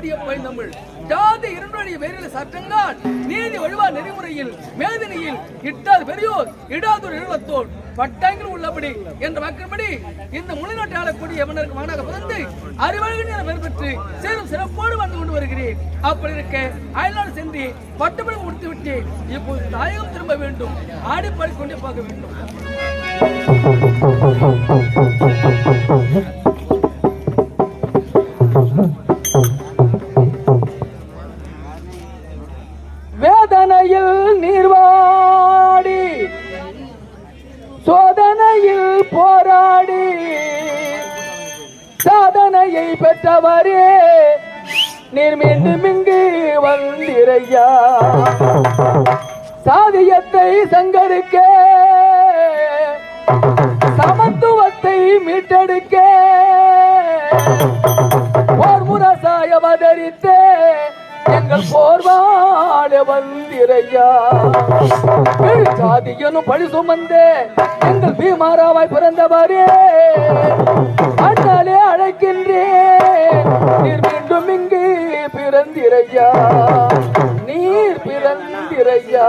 பாரதி பாடிய பைந்தமிழ் ஜாதி இரண்டொழிய வேறு சட்டங்கள் நீதி வழிவா நெறிமுறையில் மேதினியில் இட்டார் பெரியோர் இடாதோர் எழுவத்தோர் பட்டாங்கில் உள்ளபடி என்ற வாக்கின்படி இந்த முழுநாட்டை ஆளக்கூடிய எவனருக்கு மகனாக பிறந்து அறிவழகன் என சேரும் சிறப்போடு வந்து கொண்டு வருகிறேன். அப்படி இருக்க அயல்நாடு சென்று பட்டுமணி முடித்து இப்போது தாயகம் திரும்ப வேண்டும். ஆடி பாடிக்கொண்டே பார்க்க வேண்டும். சாதியத்தை சங்கரிக்க சமத்துவத்தை மீட்டெடுக்க போர் முரசாய அவதரித்தே எங்கள் போர்வாழ வந்திரையா. சாதியனும் பழி சுமந்தே எங்கள் பீமாராவாய் பிறந்தவரே அண்ணாலே அழைக்கின்றேன். நீர் மீண்டும் இங்கு பிறந்திரையா. நீர் பிறந்திரையா.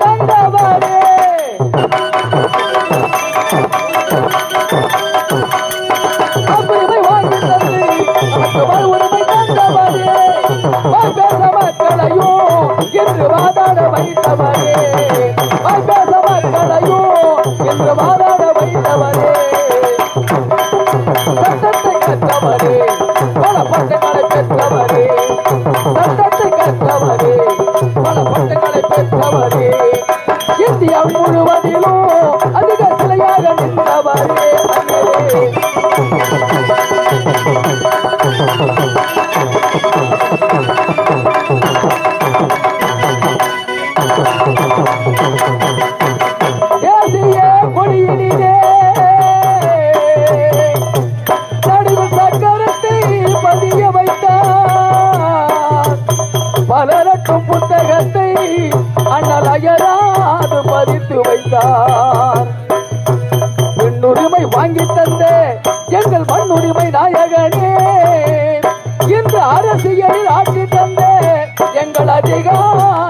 বাবা சம்பாதித்து வைத்தார். பெண்ணுரிமை வாங்கி தந்த எங்கள் மண்ணுரிமை நாயகனே. இன்று அரசியலில் ஆட்சி தந்த எங்கள் அதிகாரம்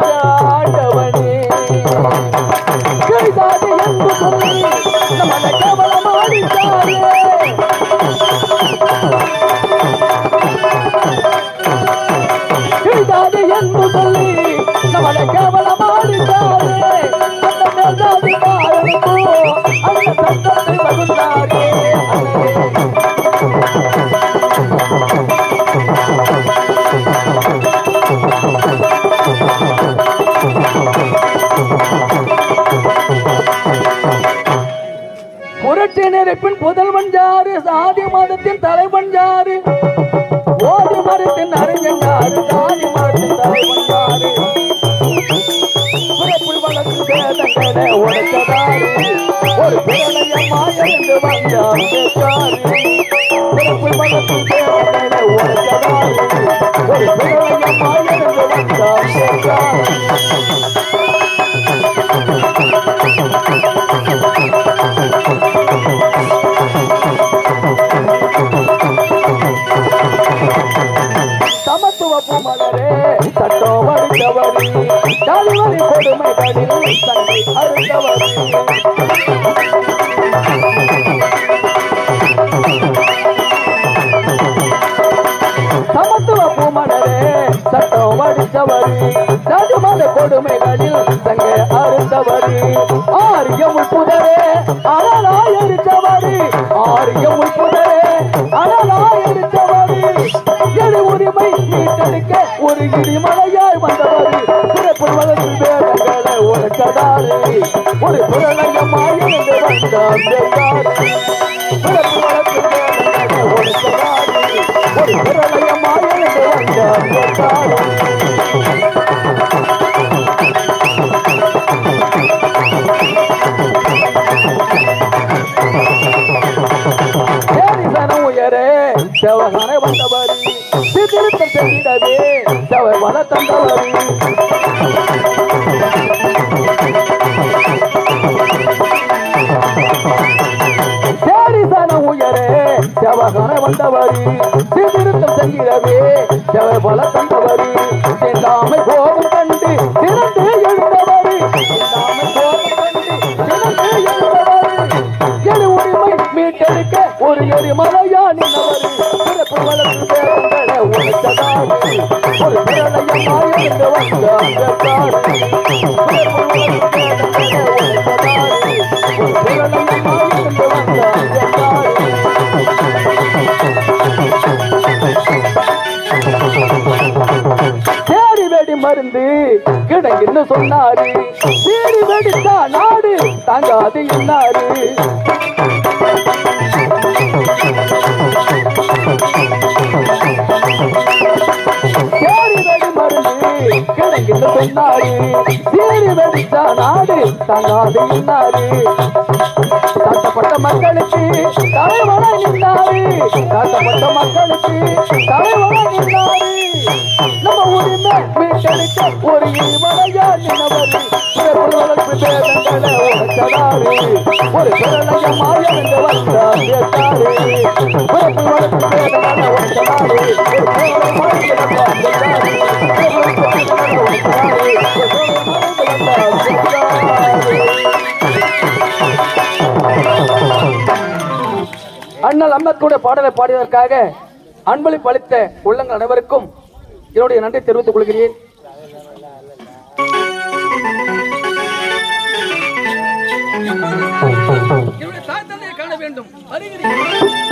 வளர்த்து வேதங்களை ஒரு வந்தான் கொடுமைகளில் தங்க அறுத்தவரி ஆரியமுள் புதரே அனலாய் எரித்தவரி ஆரியமுள் புதரே அனலாய் எரித்தவரி எடு உரிமை மீட்டெடுக்க ஒரு இடிமலையாய் வந்தவரி பிறப்பு வளர்ச்சி வேதங்களை உழைத்ததாரு ஒரு பிரளயமாய் இருந்து வந்தார் பிறப்பு செவகனை வந்தவரி சீர்திருத்தம் செய்திடவே செவ வள தந்தவரி சேரிசனம் உயரே செவகனை வந்தவரி சீர்திருத்தம் செய்கிறவே செவ வள தந்தவரி எல்லாமே கோபம் கண்டு திறந்து எழுந்தவரி செல்லாமை கோபம் கண்டு திரண்டு எழுந்தவரி எடு உரிமை மீட்டெடுக்க ஒரு எரிமலையா நின்றவர் மருந்து கிடங்கின்னு சொன்னாரு. சேரி வெடித்தா நாடு தாங்காது என்னாரு கிடங்குன்னு சொன்னாரு சேரி நாடு தாங்காது என்னாரு தாழ்த்தப்பட்ட மக்களுக்கு தலைவனை நின்றாரு தாழ்த்தப்பட்ட மக்களுக்கு தலைவனை நின்றாரு நம்ம ஊர் மீட்டெடுக்க ஒரு இவளையா பேதங்களை ஒரு வந்தார் பேதங்களை ஒரு அண்ணல் அம்மத்துடைய பாடலை பாடியதற்காக அன்பளிப்பு அளித்த உள்ளங்கள் அனைவருக்கும் என்னுடைய நன்றி தெரிவித்துக் கொள்கிறேன். என்னுடைய தாய் தந்தையை காண வேண்டும். வருகிறேன்.